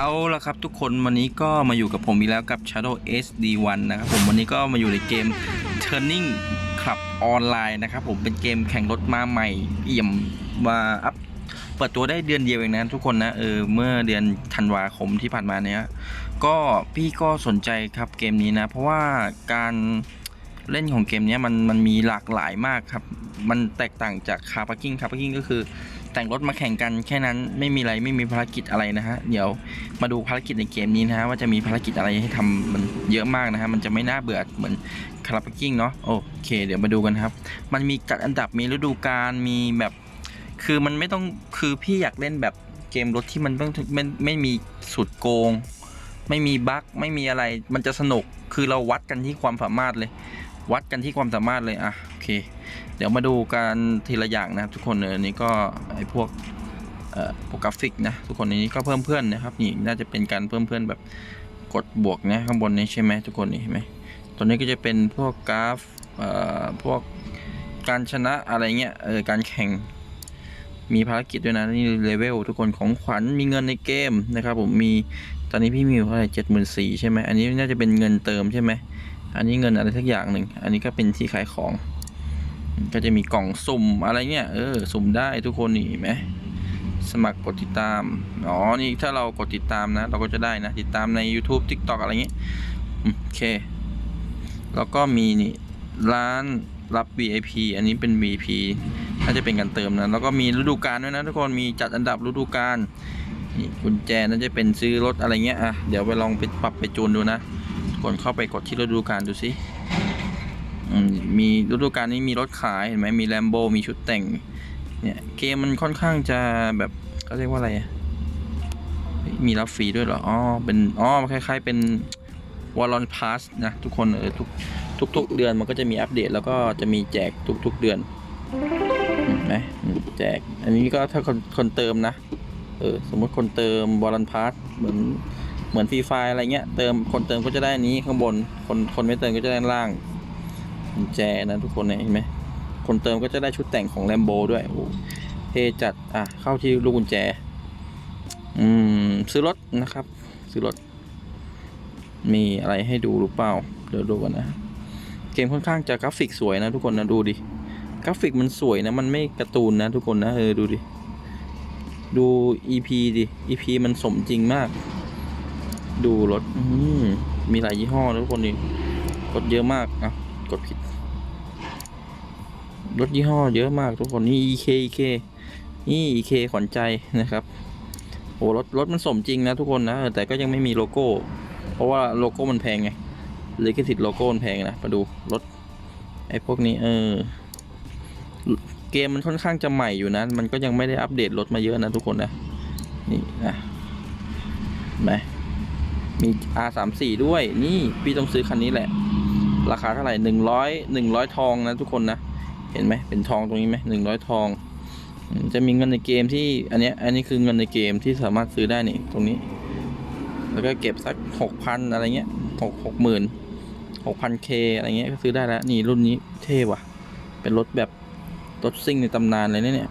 เอาละครับทุกคนวันนี้ก็มาอยู่กับผมอีกแล้วกับ Shadow SD1 นะครับผมวันนี้ก็มาอยู่ในเกม Turning Club ออนไลน์นะครับผมเป็นเกมแข่งรถมาใหม่เอี่ยมมาอัพเปิดตัวได้เดือนเดียวเองนะทุกคนนะเออเมื่อเดือนธันวาคมที่ผ่านมาเนี้ยก็พี่ก็สนใจครับเกมนี้นะ เพราะว่าการเล่นของเกมนี้มันมันมีหลากหลายมากครับ มันแตกต่างจากคาร์พาร์กิ้งคาร์พาร์กิ้งก็คือ แต่งรถมาแข่งกันแค่นั้นไม่มีอะไรไม่มีภารกิจอะไรนะฮะเดี๋ยวมาดูภารกิจในเกมนี้นะฮะว่าจะมีภารกิจอะไรให้ทำมันเยอะมากนะฮะมันจะไม่น่าเบื่อเหมือนคาร์พาร์กิ้งเนาะโอเคเดี๋ยวมาดูกันครับ มันมีจัดอันดับมีฤดูกาลมีแบบคือมันไม่ต้องคือพี่อยากเล่นแบบเกมรถที่มันต้องไม่ไม่มีสุดโกง ไม่มีบั๊กไม่มีอะไรมันจะสนุกคือเราวัดกันที่ความสามารถเลย วัดกันที่ความสามารถเลยอะโอเค เดี๋ยวมาดูการทีละอย่างนะครับทุกคนเอออันนี้ก็ไอพวกเอ่อพวกราฟิกนะทุกคนนี้ก็เพิ่มเพื่อนนะครับนี่น่าจะเป็นการเพิ่มเพื่อนแบบกดบวกนะข้างบนนี้ใช่ไหมทุกคนนี่เห็นไหมตัวนี้ก็จะเป็นพวกกราฟพวกการชนะอะไรเงี้ยเออการแข่งมีภารกิจด้วยนะนี่เลเวลทุกคนของขวัญมีเงินในเกมนะครับผมมีตอนนี้พี่มีอยู่เท่าไหร่เจ็ดหมื่นสี่ใช่ไหมอันนี้น่าจะเป็นเงินเติมใช่ไหมอันนี้เงินอะไรสักอย่างหนึ่งอันนี้ก็เป็นที่ขายของ ก็จะมีกล่องสุ่มอะไรเงี้ย เออ สุ่มได้ทุกคนนี่ไหมสมัครกดติดตาม อ๋อ นี่ถ้าเรากดติดตามนะ เราก็จะได้นะ ติดตามใน YouTube TikTok อะไรเงี้ย โอเค แล้วก็มีนี่ร้านรับ VIP อันนี้เป็น VIP น่าจะเป็นการเติมนะ แล้วก็มีฤดูกาลด้วยนะทุกคน มีจัดอันดับฤดูกาลนี่กุญแจน่าจะเป็นซื้อรถอะไรเงี้ย อะ เดี๋ยวไปลองไปปรับไปจูนดูนะ ทุกคนเข้าไปกดที่ฤดูกาลดูสิ มีฤดูกาลนี้มีรถขายเห็นไหมมีแลมโบมีชุดแต่ง เนี่ยเกมมันค่อนข้างจะแบบเขาเรียกว่าอะไร มีรับฟรีด้วยเหรอ อ๋อ เป็นอ๋อคล้าย ๆ เป็นวอลลอนพาสนะทุกคนเออทุกทุกๆเดือนมันก็จะมีอัปเดต แล้วก็จะมีแจกทุก ๆ เดือนนไหมแจก อันนี้ก็ถ้าคนคนเติมนะ เออสมมติคนเติมวอลลอนพาสเหมือนเหมือนฟรีไฟอะไรเงี้ยเติมคนเติมก็จะได้นี้ข้างบน คนคนไม่เติมก็จะได้ล่าง ญแจนะทุกคนเนี่ยเห็นไหมคนเติมก็จะได้ชุดแต่งของแลมโบด้วยโอ้โหเทจัดอะเข้าที่ลูกกุญแจ อืมซื้อรถนะครับ ซื้อรถ มีอะไรให้ดูหรือเปล่า เดี๋ยวดูกันนะ เกมค่อนข้างจะกราฟิกสวยนะทุกคนนะดูดิ กราฟิกมันสวยนะ มันไม่การ์ตูนนะทุกคนนะเออดูดิ ดู EP ดิ EP มันสมจริงมาก ดูรถ อืมมีหลายยี่ห้อนะทุกคนดิกดเยอะมากอะ กดผิด รถยี่ห้อเยอะมากทุกคนนี่ EK EK นี่ EK ขวัญใจนะครับโอ้รถรถมันสมจริงนะทุกคนนะแต่ก็ยังไม่มีโลโก้ เพราะว่าโลโก้มันแพงไงเลิขสิทธิ์โลโก้มันแพงนะมาดูรถไอ้พวกนี้เออเกมมันค่อนข้างจะใหม่อยู่นะ มันก็ยังไม่ได้อัปเดตรถมาเยอะนะทุกคนนะ นี่นะเห็นไหมมี R34 ด้วย นี่ พี่ต้องซื้อคันนี้แหละ ราคาเท่าไหร่หนึ่งร้อยหนึ่งร้อยทองนะทุกคนนะ เห็นไหมเป็นทองตรงนี้ไหมหนึ่งร้อยทอง จะมีเงินในเกมที่อันนี้อันนี้คือเงินในเกมที่สามารถซื้อได้นี่ตรงนี้ แล้วก็เก็บสักหกพันอะไรเงี้ยหกหกหมื่นหกพันเคอะไรเงี้ยก็ซื้อได้แล้ว นี่รุ่นนี้เท่ว่ะ เป็นรถแบบรถซิ่งในตำนานเลยนะเนี่ย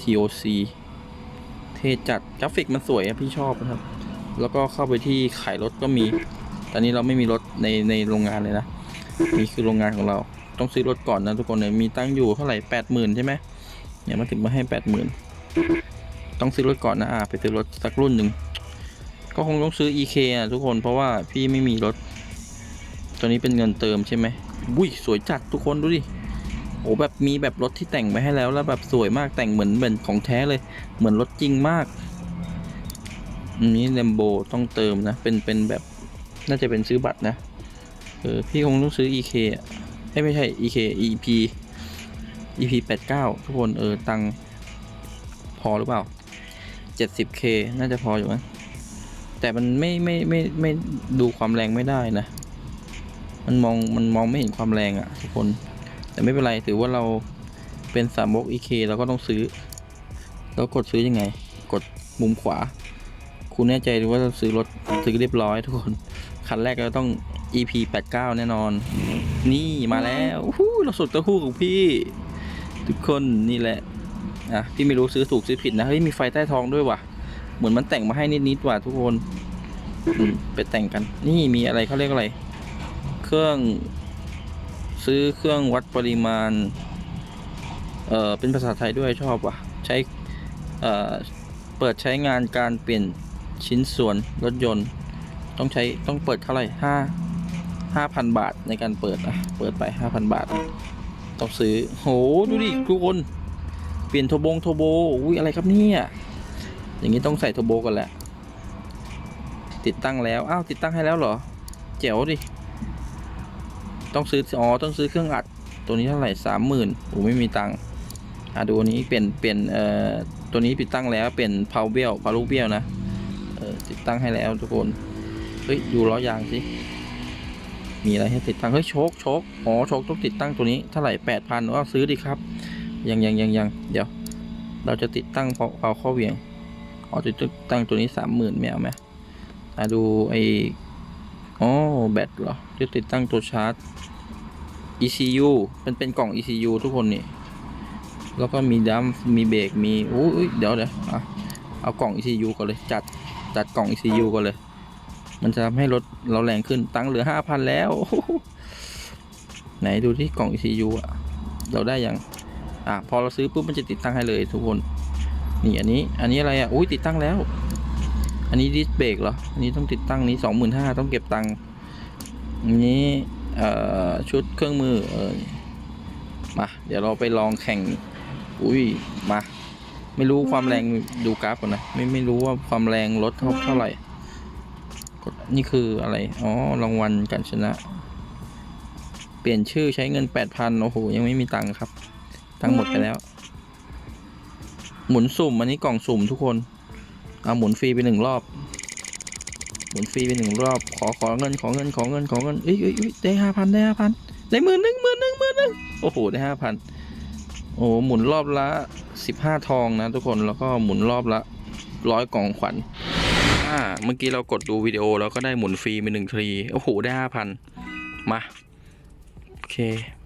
TOC เท่จัดกราฟิกมันสวยอะพี่ชอบนะครับ แล้วก็เข้าไปที่ขายรถก็มี ตอนนี้เราไม่มีรถในในโรงงานเลยนะ นี่คือโรงงานของเรา ต้องซื้อรถก่อนนะทุกคนเนี่ยมีตั้งอยู่เท่าไหร่แปดหมื่นใช่ไหมเนี่ยมาถึงมาให้แปดหมื่นต้องซื้อรถก่อนนะอ่าไปซื้อรถสักรุ่นหนึ่งก็คงต้องซื้อ EK อะทุกคนเพราะว่าพี่ไม่มีรถ ตัวนี้เป็นเงินเติมใช่ไหมบุ้ยสวยจัดทุกคนดูดิโอ้แบบมีแบบรถที่แต่งไปให้แล้วแล้วแบบสวยมากแต่งเหมือนเหมือนของแท้เลย เหมือนรถจริงมากอันนี้เลมโบต้องเติมนะ เป็นเป็นแบบน่าจะเป็นซื้อบัตรนะ เออพี่คงต้องซื้อ EK อะเอ้ไม่ใช่ EK EP EP 89 ทุกคน เออ ตังพอหรือเปล่า 70K น่าจะพออยู่มั้งแต่มันไม่ไม่ไม่ไม่ดูความแรงไม่ได้นะ มันมองมันมองไม่เห็นความแรงอะ่ะ ทุกคน แต่ไม่เป็นไรถือว่าเราเป็นสามก EK เราก็ต้องซื้อ แล้วกดซื้อยังไง กดมุมขวา คุณแน่ใจหรือว่าจะซื้อรถซื้อเรียบร้อยทุกคน คันแรกเราต้อง EP 89 แน่นอน นี่มาแล้วอู้หูเราสุดเต้าหู้ของพี่ ทุกคนนี่แหละ อะ พี่ไม่รู้ซื้อถูกซื้อผิดนะ เฮ้ย มีไฟใต้ท้องด้วยว่ะ เหมือนมันแต่งมาให้นิดๆว่ะทุกคนอืมไปแต่งกัน นี่มีอะไรเขาเรียกอะไร เครื่อง ซื้อเครื่องวัดปริมาณ เอ่อเป็นภาษาไทยด้วยชอบว่ะ ใช้ เอ่อเปิดใช้งานการเปลี่ยนชิ้นส่วนรถยนต์ ต้องใช้ต้องเปิดเท่าไหร่ห้า ห้าพันบาทในการเปิดอะเปิดไปห้าพันบาท ต้องซื้อโหดูดิทุกคน เปลี่ยนโทโบงโทโบอุ้ยอะไรครับเนี่ยอย่างนี้ต้องใส่โทโบก่อนแหละ ติดตั้งแล้ว อ้าว ติดตั้งให้แล้วเหรอแจ๋วดิ ต้องซื้อ อ๋อ ต้องซื้อเครื่องอัด ตัวนี้เท่าไหร่สามหมื่นโอ้ไม่มีตังค์อะดูนี้เปลี่ยน เปลี่ยน เอ่อ ตัวนี้ติดตั้งแล้วเปลี่ยนเพาเบี้ยวพาลูกเบี้ยวนะ เออติดตั้งให้แล้วทุกคน เฮ้ย ดูล้อยางสิ มีอะไรให้ติดตั้งเฮ้ยโชคโชคอ๋อโชคต้องติดตั้งตัวนี้เท่าไหร่แปดพันว่าซื้อดิครับ ยังยังยังยังเดี๋ยว เราจะติดตั้งเพาเอาข้อเหวียงอ๋อจะติดตั้งตัวนี้สามหมื่นไม่เอาไหมอะดูไออ๋อแบตเหรอจะติดตั้งตัวชาร์จ ECU เป็นเป็นกล่อง ECU ทุกคนนี่แล้วก็มีดัมมีเบรกมีอุ้ยเดี๋ยวเดี๋ยวอะเอากล่อง ECU ก่อนเลยจัดจัดกล่อง ECU ก่อนเลย มันจะทำให้รถเราแรงขึ้นตังค์เหลือห้าพันแล้ว ไหนดูที่กล่อง ECU อะเราได้ยังอะพอเราซื้อปุ๊บมันจะติดตั้งให้เลยทุกคนนี่อันนี้อันนี้อะไรอะอุ้ยติดตั้งแล้ว อันนี้ดิสเบรกเหรออันนี้ต้องติดตั้งนี้สองหมื่นห้าต้องเก็บตังค์อันนี้เอ่อชุดเครื่องมือเออมาเดี๋ยวเราไปลองแข่งอุ้ยมา ไม่รู้ความแรงดูกราฟก่อนนะไม่ไม่รู้ว่าความแรงรถเท่าเท่าไหร่ นี่คืออะไร อ๋อ รางวัลการชนะ เปลี่ยนชื่อใช้เงินแปดพันโอ้โห ยังไม่มีตังค์ครับ ตังค์หมดไปแล้ว หมุนสุ่ม อันนี้กล่องสุ่มทุกคนเอาหมุนฟรีไปหนึ่งรอบ หมุนฟรีไปหนึ่งรอบ ขอขอเงินขอเงินขอเงินขอเงินเอ้ยเอ้ยเอ้ยได้ห้าพันได้ห้าพันได้หมื่นหนึ่งหมื่นหนึ่งหมื่นหนึ่งโอ้โห ได้ห้าพันโอ้โหหมุนรอบละสิบห้าทองนะทุกคน แล้วก็หมุนรอบละร้อยกล่องขวัญ เมื่อกี้เรากดดูวิดีโอแล้วก็ได้หมุนฟรีไปหนึ่งทีโอ้โหได้ห้าพันมาโอเค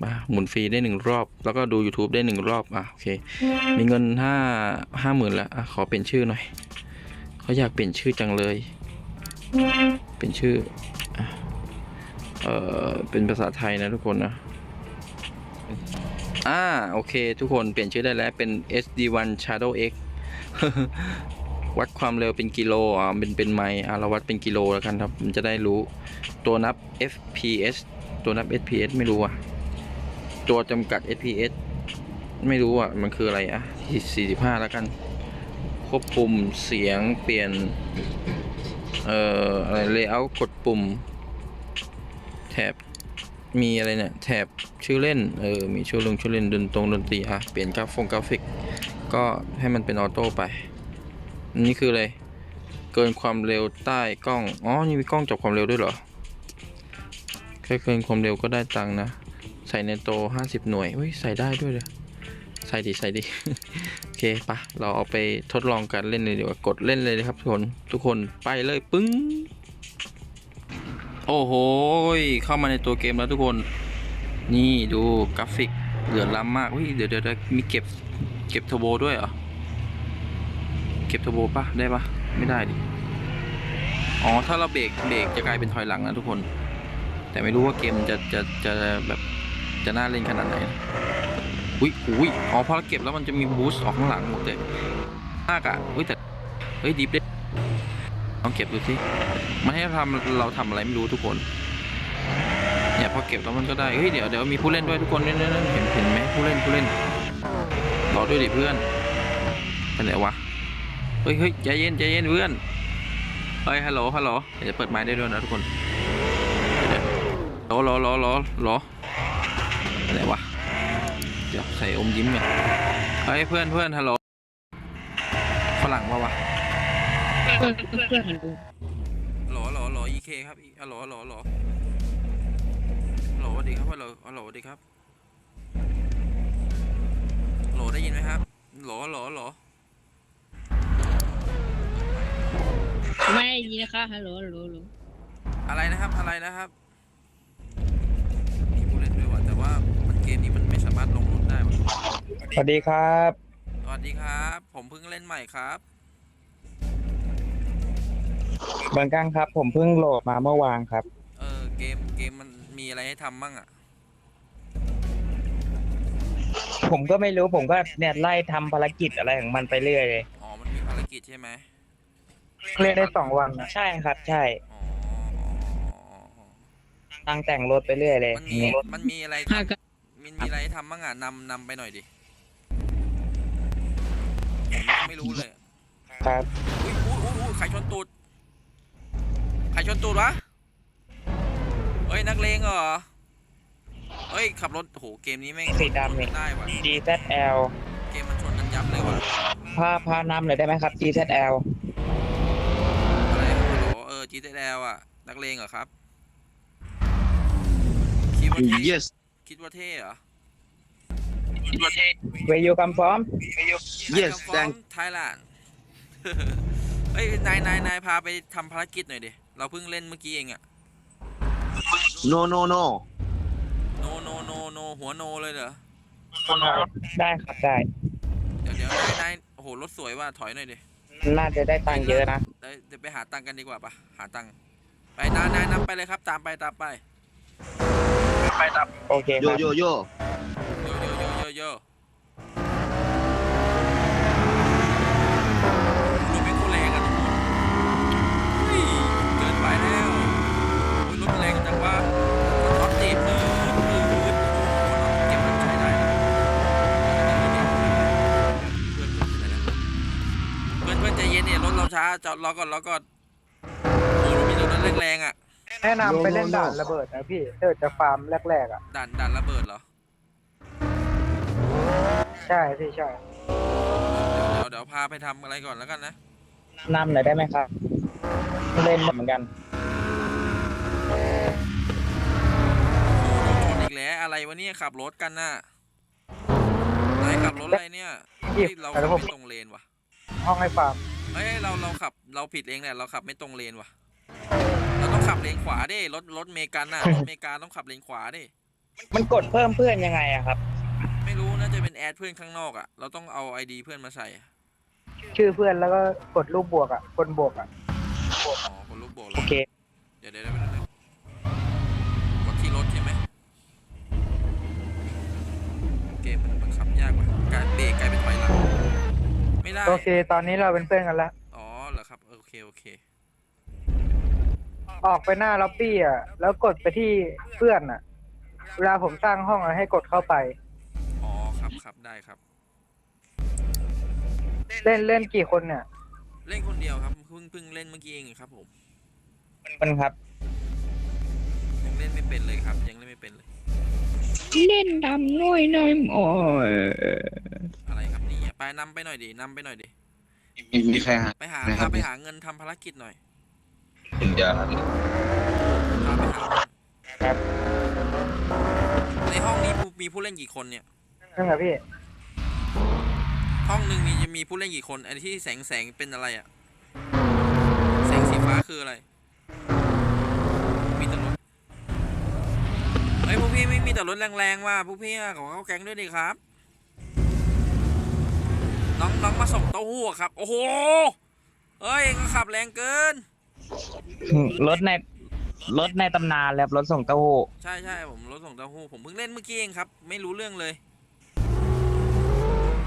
มาหมุนฟรีได้หนึ่งรอบ แล้วก็ดู YouTube ได้หนึ่งรอบอะโอเค มีเงินห้าห้าหมื่นแล้วอะขอเปลี่ยนชื่อหน่อยเขาอยากเปลี่ยนชื่อจังเลย เปลี่ยนชื่อเอ่อเป็นภาษาไทยนะทุกคนนะอ่าโอเค ทุกคนเปลี่ยนชื่อได้แล้วเป็น SD1 Shadow X วัดความเร็วเป็นกิโลอ่าเป็นเป็นไมล์อ่าเราวัดเป็นกิโลแล้วกันครับมันจะได้รู้ตัวนับ FPS ตัวนับ FPS ไม่รู้อะตัวจำกัด FPS ไม่รู้อะมันคืออะไรอะ45 แล้วกัน ควบคุมเสียงเปลี่ยนเอ่ออะไร layout กดปุ่ม แถบมีอะไรเนี่ยแถบชื่อเล่นเออมีชื่อลงชื่อเล่นดนตรงดนตรีอะเปลี่ยนกราฟงกราฟิก ก็ให้มันเป็นออโต้ไป นนี้คืออะไร เกินความเร็วใต้กล้อง อ๋อ นี่มีกล้องจับความเร็วด้วยเหรอ แค่เกินความเร็วก็ได้ตังค์นะ ใส่ในโตห้าสิบหน่วยเฮ้ย ใส่ได้ด้วยเลยใส่ดีใส่ดี โอเคปะเราเอาไปทดลองกันเล่นเลยดีกว่ากดเล่นเลยนะครับทุกคนทุกคนไปเลยปึ้ง โอ้โห เข้ามาในตัวเกมแล้วทุกคน นี่ดูกราฟิกเหลือล้ำมากอุ้ยเดี๋ยวเดี๋ยวเดี๋ยวมีเก็บเก็บเทอร์โบด้วยเหรอ เก็บเทอร์โบปะได้ปะไม่ได้ดิ อ๋อ ถ้าเราเบรกเบรกจะกลายเป็นถอยหลังนะทุกคน แต่ไม่รู้ว่าเกมจะจะจะแบบจะน่าเล่นขนาดไหนอุ้ยอุ้ยอ๋อพอเราเก็บแล้วมันจะมีบูสต์ออกข้างหลังหมดเลยมากอะอุ้ยแต่เฮ้ยดิฟได้ลองเก็บดูสิมันให้เราทำเราทำอะไรไม่รู้ทุกคนเนี่ยพอเก็บแล้วมันก็ได้ เฮ้ยเดี๋ยวเดี๋ยวมีผู้เล่นด้วยทุกคนเนี่ยเนี่เนี่ยเห็นเห็นไหมผู้เล่นผู้เล่นรอด้วยดิเพื่อนเป็นไรวะ ฮ้ยเฮ้ยใจเย็นใจเย็นเพื่อนเฮ้ยฮัลโหลฮัลโหลเดี๋ยวเปิดไม้ได้ด้วยนะทุกคนรอรอรอรอรออะไรวะเดี๋ยวใส่อมยิ้มก่อนเฮ้ยเพื่อนเพื่อนฮัลโหลฝรั่งปะวะเพื่อนเพื่อนของกูหลอหลอหลอ EK ครับอีฮัลโหลฮัลโหลฮัลโหลฮัลโหลสวัสดีครับฮัลโหลฮัลโหลสวัสดีครับฮัลโหลได้ยินไหมครับฮัลโหลฮัลโหลฮั ไม่ได้ยินนะคะฮัลโหลฮัลโหลฮัลโหลอะไรนะครับอะไรนะครับมีผู้เล่นด้วยว่ะแต่ว่ามันเกมนี้มันไม่สามารถลงรถได้ว่ะสวัสดีครับ สวัสดีครับ ผมเพิ่งเล่นใหม่ครับเหมือนกันครับ ผมเพิ่งโหลดมาเมื่อวานครับ เออเกมเกมมันมีอะไรให้ทำบ้างอะผมก็ไม่รู้ผมก็เนี่ยไล่ทำภารกิจอะไรของมันไปเรื่อยเลย อ๋อมันมีภารกิจใช่ไหม เล่นได้สองวันใช่ครับ ใช่ อ๋อตั้งแต่งรถไปเรื่อยเลยมันมีมันมีอะไรห้าทำกันมันมีอะไรให้ทำบ้างอะนำนำไปหน่อยดิผมยังไม่รู้เลยครับอุ้ยอุ้ยอุ้ยอุ้ยใครชนตูดใครชนตูดวะเฮ้ยนักเลงเหรอเฮ้ยขับรถโหเกมนี้แม่งสีดำนี่ได้ว่ะ GZL เกมมันชนกันยับเลยว่ะพาพานำหน่อยได้ไหมครับ GZL อะไรฮั ลโหลเออ GTL อะ นักเลงเหรอครับ คิดว่าเท่ Yes. คิดว่าเท่เหรอ Where you come from Yes, thank. ไทยแลนด์เฮ้ยนายนายนายพาไปทำภารกิจหน่อยดิ เราเพิ่งเล่นเมื่อกี้เองอะ No, no, no. โนโนโนโนหัวโนเลยเหรอ ได้ครับได้ เดี๋ยวเดี๋ยวนายนายโอ้โหรถสวยว่ะถอยหน่อยดิ น่าจะได้ตังค์เยอะนะเดี๋ยวเดี๋ยวไปหาตังค์กันดีกว่าปะหาตังค์ไปนายนายนำไปเลยครับ ตามไปตามไปโอเคค Yo, รับ yo, yo. โยโย โยโยโยรถไม่คู่แรงอะทุกคนเฮ้ยเกินไปแล้วโอ้ยรถแรงจังวะรถติดมือมือมือเก็บมันใช้ได้นะเพื่อนเพื่อนใจเย็นเนี่ยรถเรา ช้าจอดรอก่อนรอก่อนโอ้ยมีรถแรงๆอะแนะนำไปเล่นด่านระเบิดนะพี่ถ้าเกิดจะฟาร์มแรกๆอะด่านด่านระเบิดเหรอ ใช่พี่ใช่เดี๋ยวเดี๋ยวพาไปทำอะไรก่อนแล้วกันนะ นำหน่อยได้ไหมครับ เล่นเหมือนกันโอ้โหโดนชนอีกแล้วอะไรวะเนี่ยขับรถกันน่ะนายขับรถอะไรเนี่ยเฮ้ยเราขับไม่ตรงเลนว่ะห้องให้ฟาร์มเฮ้ยเราเราขับเราผิดเองแหละเราขับไม่ตรงเลนว่ะ เราต้องขับเลนขวาดิรถรถเมกันน่ะรถเมกาต้องขับเลนขวาดิมันกดเพิ่มเพื่อนยังไงอะครับ ไม่รู้น่าจะเป็นแอดเพื่อนข้างนอกอะเราต้องเอาไอดีเพื่อนมาใส่อะชื่อเพื่อนแล้วก็กดรูปบวกอะคนบวกอะอ๋อกดลูกโบกโอแล้วเค เดี๋ยวเดี๋ยวเดี๋ยวเดี๋ยวกดที่รถใช่ไหมเกมมันบังคับยากว่ะการเบรกกลายเป็นถอยหลัง ไม่ได้ โอเค ตอนนี้เราเป็นเพื่อนกันแล้ว อ๋อเหรอครับโอเคโอเค ออกไปหน้าล็อบบี้อะ แล้วกดไปที่เพื่อนอะ เวลาผมสร้างห้องอะให้กดเข้าไป อ๋อครับครับได้ครับ เล่นเล่นกี่คนเนี่ย เล่นคนเดียวครับเพิ่งเพิ่งเล่นเมื่อกี้เองครับผมมันครับ ยังเล่นไม่เป็นเลยครับ ยังเล่นไม่เป็นเลย เล่นดำน้อยน้อยโอ้ยอะ ไรครับนี่ไปนำไปหน่อยดินำไปหน่อยดิ มีมีใครหา ไปหาไหนครัพาบ ไปหาเงินทำภารกิจหน่อยเดี๋ยวพาไปหาเงินครับในห้องนี้ผู้มีผู้เล่นกี่คนเนี่ย นั่นแหละพี่ ห้องหนึ่งมีจะมีผู้เล่นกี่คนไอ้ที่แสงแสงเป็นอะไรอะแสงสีฟ้าคืออะไร มีแต่รถเฮ้ยพวกพี่ไม่มีแต่รถแรงๆว่ะพวกพี่อะขอเข้าแก๊งด้วยดิครับ น้องน้องมาส่งเต้าหู้อะครับ โอ้โหเฮ้ยก็ขับแรงเกิน รถในรถในตำนานแล้วรถส่งเต้าหู้ใช่ใช่ผมรถส่งเต้าหู้ผมเพิ่งเล่นเมื่อกี้เองครับ ไม่รู้เรื่องเลย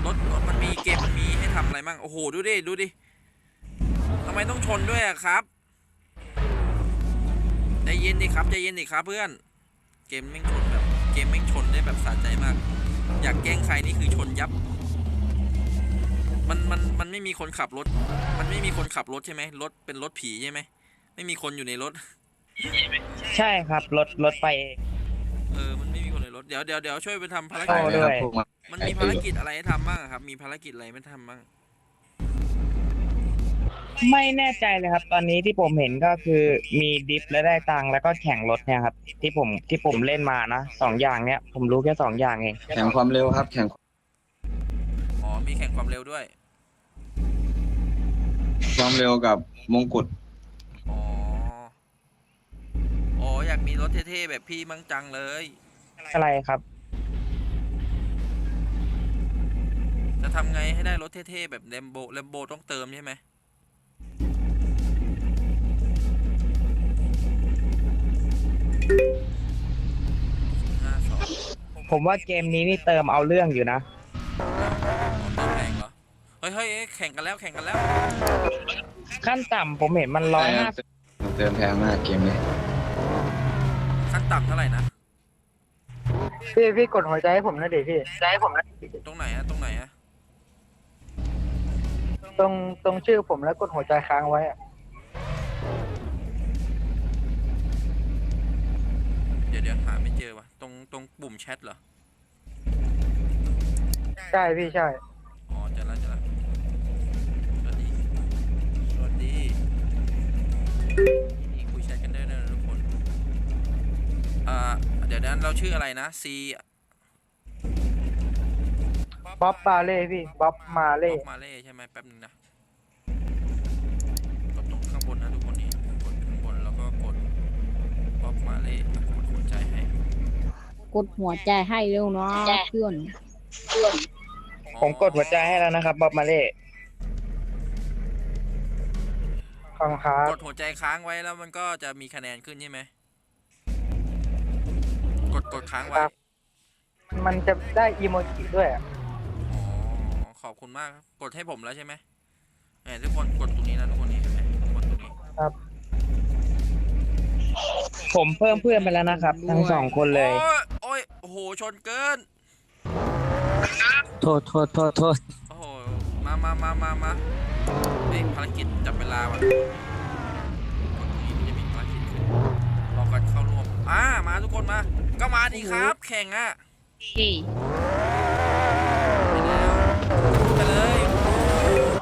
รถรถมันมีเกมมันมีให้ทำอะไรมั่งโอ้โหดูดิดูดิทำไมต้องชนด้วยอะครับใจเย็นดิครับใจเย็นดิครับเพื่อน เกมแม่งชนแบบ เกมแม่งชนได้แบบสะใจมาก อยากแกล้งใครนี่คือชนยับ มันมันมันไม่มีคนขับรถ มันไม่มีคนขับรถใช่ไหมรถเป็นรถผีใช่ไหมไม่มีคนอยู่ในรถ ใช่ครับรถรถไปเอง เออ มันไม่มีคนในรถ เดี๋ยวเดี๋ยวเดี๋ยวช่วยไปทำภารโอ้กิจด้วย มันมีภารกิจอะไรให้ทำบ้างอะครับ มีภารกิจอะไรไม่ทำบ้าง ไม่แน่ใจเลยครับ ตอนนี้ที่ผมเห็นก็คือมีดิฟและได้ตังค์แล้วก็แข่งรถเนี่ยครับ ที่ผมที่ผมเล่นมานะสองอย่างเนี้ยผมรู้แค่สองอย่างเอง แข่งความเร็วครับ แข่งอ๋อ มีแข่งความเร็วด้วย ความเร็วกับมงกุฎอ๋อ อ๋อ อยากมีรถเท่ๆ แบบพี่มั่งจังเลย อะไรครับ จะทำไงให้ได้รถเท่ๆ แบบเลมโบเลมโบต้องเติมใช่ไหมผมว่าเกมนี้นี่เติมเอาเรื่องอยู่นะ เฮ้ยเฮ้ยเฮ้ยแข่งกันแล้วแข่งกันแล้ว ขั้นต่ำผมเห็นมันร้อยห้าเติมแพงมากเกมนี้ขั้นต่ำเท่าไหร่นะ พี่พี่กดหัวใจให้ผมหนะดิพี่ใจให้ผมนะตรงไหนอะตรงไหนอะตรงตรงชื่อผมแล้วกดหัวใจค้างไว้อะเดี๋ยวเดี๋ยวหาไม่เจอวะตรงตรงปุ่มแชทเหรอ ใช่พี่ใช่ นี่คุยแชทกันได้ด้วยนะทุกคนอ่าเดี๋ยวนั้นเราชื่ออะไรนะ C บ๊อบมาเล่พี่บ๊อบมาเล่ล็อกมาเล่ใช่ไหมแป๊บนึงนะกดตรงข้างบนนะทุกคนนี่กดข้างบนแล้วก็กดล็อกมาเล่อะกดหัวใจให้กดหัวใจให้เร็วเนาะเพื่อนผมกดหัวใจให้แล้วนะครับบ๊อบมาเล่ ขอบคุณครับกดหัวใจค้างไว้แล้วมันก็จะมีคะแนนขึ้นใช่ไหมกดกดค้างไว้มันจะได้อีโมจิด้วยอะอ๋อขอบคุณมากครับกดให้ผมแล้วใช่ไหมแหมทุกคนกดตรงนี้นะทุกคนนี่เห็นไหมกดตรงนี้ผมเพิ่มเพื่อนไปแล้วนะครับ ทั้งสองคนเลย โอ้ยโอ้ยโอ้โหชนเกิน โทษโทษโทษโทษโอ้โหมามามามามา เฮ้ยภารกิจจับเวลาว่ะกดตรงนี้มันจะมีภารกิจขึ้นรอกันเข้าร่วมอ่ามาทุกคนมา ก็มาดีครับ แข่งอะเฮ้ยไปเลย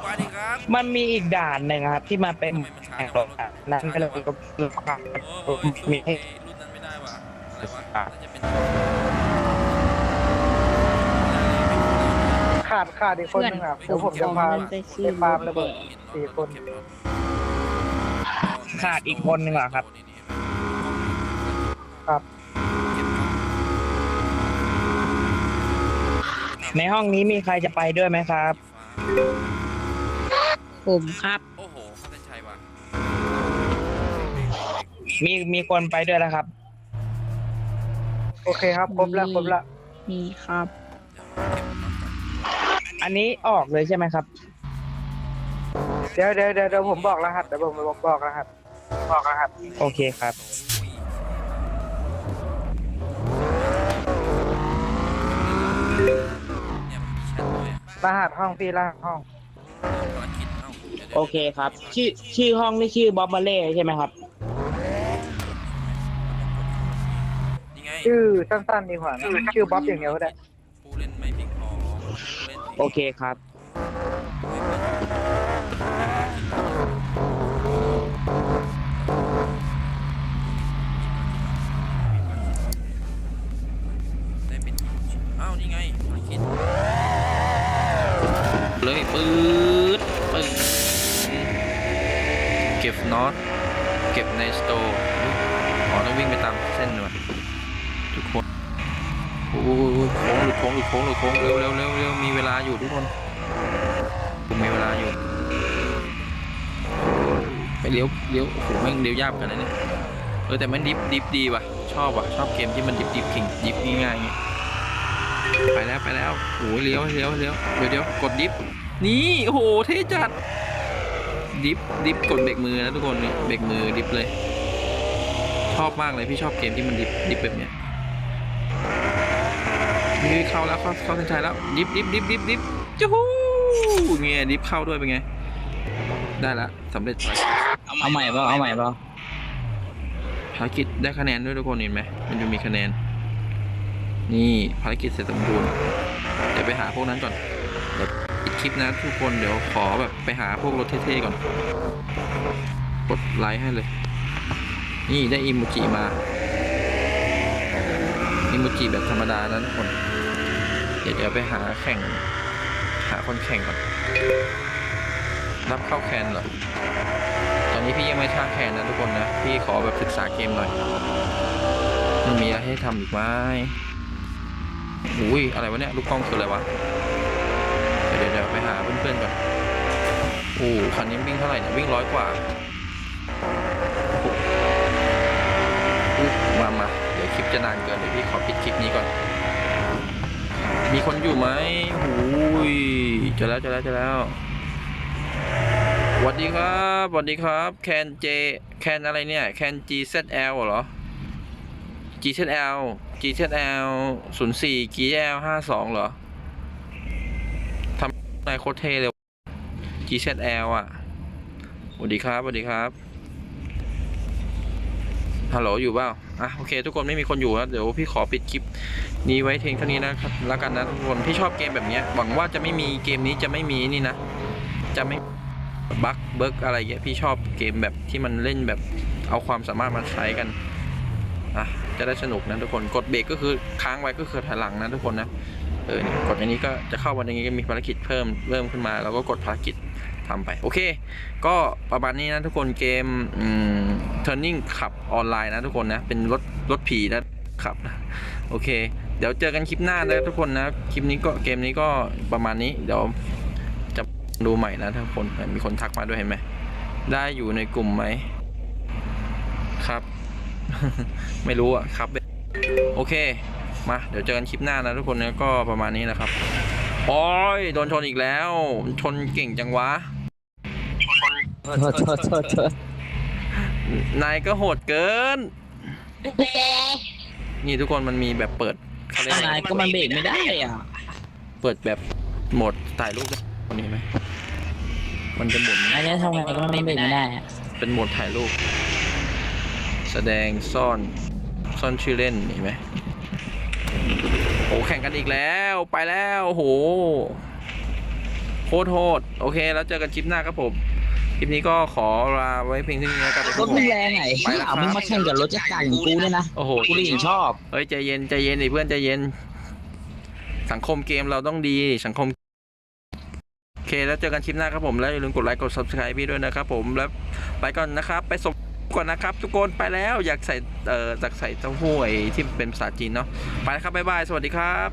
มาดีครับ มันมีอีกด่านหนึ่งครับ ที่มาเป็นแข่งรถอะนั่นก็เลยก็มีให้รุ่นนั้นไม่ได้ว่ะอะไรวะน่าจะเป็น ขา ดขาดอีกคนนึงอะเดี๋ยวผมจะพาไปซื้อไปฟาร์มระเบิดสี่คนขาดอีกคนหนึ่งเหรอครับ ครับในห้องนี้มีใครจะไปด้วยไหมครับ ผมครับ โอ้โหเขาเป็นชัยว่ะมีมีคนไปด้วยแล้วครับ โอเคครับครบแล้วครบแล้วนี่ครับ อันนี้ออกเลยใช่ไหมครับ เดี๋ยวเดี๋ยวเดี๋ยวเดี๋ยวผมบอกรหัสเดี๋ยวผมบอกรหัสบอกรหัสโอเคครับ เนี่ยมันมีแชทด้วยอะรหัสห้องพี่รหัสห้อง ภารกิจเอ้าเดี๋ยวๆโอเคครับ ชื่อชื่อห้องนี่ชื่อบ๊อบมาเล่ใช่ไหมครับ นี่ไง ชื่อสั้นๆดีกว่านะชื่อบ๊อบอย่างเดียวก็ได้ ผู้เล่นไม่เพียงพอผู้เล่น โอเคครับ ได้เป็นอ้าวนี่ไงภารกิจเลยปื๊ดปึ้งเก็บน็อตเก็บในสโตร์อ๋อต้องวิ่งไปตามเส้นด้วยทุกคน ลุดโค้งหลุดโค้งเร็วเร็วเร็วเร็วมีเวลาอยู่ทุกคนผมมีเวลาอยู่ไปเลี้ยวเลี้ยวโอ้โหแม่งเลี้ยวยากกันนะเนี่ยเออแต่มันดิฟดิฟดีว่ะชอบว่ะชอบเกมที่มันดิฟดิฟขิงดิฟง่ายๆอย่างงี้ไปแล้วไปแล้วโอ้โหเลี้ยวเลี้ยวเลี้ยวเดี๋ยวเดี๋ยวกดดิฟนี่โอ้โหเท่จัดดิฟดิฟกดเบรกมือนะทุกคนนี่เบรกมือดิฟเลย ชอบมากเลยพี่ชอบเกมที่มันดิฟดิฟแบบเนี้ย เข้าแล้วเข้าเข้าเส้นชัยแล้วดิฟดิฟดิฟดิฟดิฟจู้ฮู้เงี้ยดิฟเข้าด้วยเป็นไง ได้ละสำเร็จภารกิจเอาใหม่เปล่าเอาใหม่เปล่าภารกิจได้คะแนนด้วยทุกคนเห็นไหมมันจะมีคะแนน นี่ภารกิจเสร็จสมบูรณ์เดี๋ยวไปหาพวกนั้นก่อนเดี๋ยวปิดคลิปนะทุกคนเดี๋ยวขอแบบไปหาพวกรถเท่ๆก่อนกดไลค์ให้เลย นี่ได้อิโมจิมาอิโมจิแบบธรรมดานะทุกคน เดี๋ยวเดี๋ยวไปหาแข่ง หาคนแข่งก่อน รับเข้าแคนเหรอ ตอนนี้พี่ยังไม่ช่าแคนนะทุกคนนะ พี่ขอแบบศึกษาเกมหน่อย มันมีอะไรให้ทำอีกไหมอุ้ยอะไรวะเนี่ย ลูกกล้องคืออะไรวะ เดี๋ยวเดี๋ยวไปหาเพื่อนๆก่อนโอ้คันนี้วิ่งเท่าไหร่เนี่ยวิ่งร้อยกว่าอุ๊มามา เดี๋ยวคลิปจะนานเกิน เดี๋ยวพี่ขอปิดคลิปนี้ก่อน มีคนอยู่ไหมหูยเจอแล้วเจอแล้วเจอแล้วสวัสดีครับสวัสดีครับแคนเจแคนอะไรเนี่ยแคน GZL เหรอ GZL GZL 0 4 GL 5 2เหรอ ทำนายโคตรเท่เลย GZL อะสวัสดีครับสวัสดีครับ ฮัลโหลอยู่เปล่าอะโอเค ทุกคนไม่มีคนอยู่แล้วเดี๋ยวพี่ขอปิดคลิปนี้ไว้เพียงเท่านี้นะครับแล้วกันนะทุกคนพี่ชอบเกมแบบนี้หวังว่าจะไม่มีเกมนี้จะไม่มีนี่นะ จะไม่บั๊กเบิร์กอะไรเงี้ยพี่ชอบเกมแบบที่มันเล่นแบบเอาความสามารถมาใช้กันอะจะได้สนุกนะทุกคนกดเบรกก็คือค้างไว้ก็คือถอยหลังนะทุกคนนะเออกดอันนี้ก็จะเข้าวันนี้ก็มีภารกิจเพิ่มเริ่มขึ้นมา แล้วก็กดภารกิจ ทำไป โอเค ก็ประมาณนี้นะทุกคนเกม Turning ขับออนไลน์นะทุกคนนะ เป็นรถรถผีนะขับนะโอเค เดี๋ยวเจอกันคลิปหน้านะทุกคนนะ คลิปนี้ก็เกมนี้ก็ประมาณนี้เดี๋ยวจะดูใหม่นะทุกคนมีคนทักมาด้วยเห็นไหมได้อยู่ในกลุ่มไหมครับ ไม่รู้อะครับ โอเค มา เดี๋ยวเจอกันคลิปหน้านะทุกคนนะก็ประมาณนี้นะครับ โอ้ยโดนชนอีกแล้ว ชนเก่งจังวะ โทษโทษโทษโทษนายก็โหดเกิน นี่ทุกคนมันมีแบบเปิดเขาเรียกอะไรนายก็มันเบรกไม่ได้อะเปิดแบบโหมดถ่ายรูปด้คนนี้ไหมมันจะหมุน อันนี้ทำไงก็มันเบรกไม่ได้อะเป็นโหมดถ่ายรูป แสดงซ่อนซ่อนชื่อเล่นเห็นไหมโอ้แข่งกันอีกแล้วไปแล้วโอ้โหโคตรโหดโอเค แล้วเจอกันคลิปหน้าครับผม คลิปนี้ก็ขอลาไว้เพียงเท่านี้นะครับรถมึงแรงไงไปแล้วครับมึงมาแข่งกับรถจักรยานของกูเนี่ยนะโอ้โห กูเลยยังชอบ เฮ้ยใจเย็นใจเย็นดิเพื่อนใจเย็น สังคมเกมเราต้องดีสังคม โอเคแล้วเจอกันคลิปหน้าครับผมแล้วอย่าลืมกดไลค์กด subscribe พี่ด้วยนะครับผมแล้วไปก่อนนะครับ ไปส่งก่อนนะครับ ทุกคนไปแล้วอยากใส่เอ่ออยากใส่เต้าหู้ไอ้ที่เป็นภาษาจีนเนาะไปแล้วครับบ๊ายบายสวัสดีครับ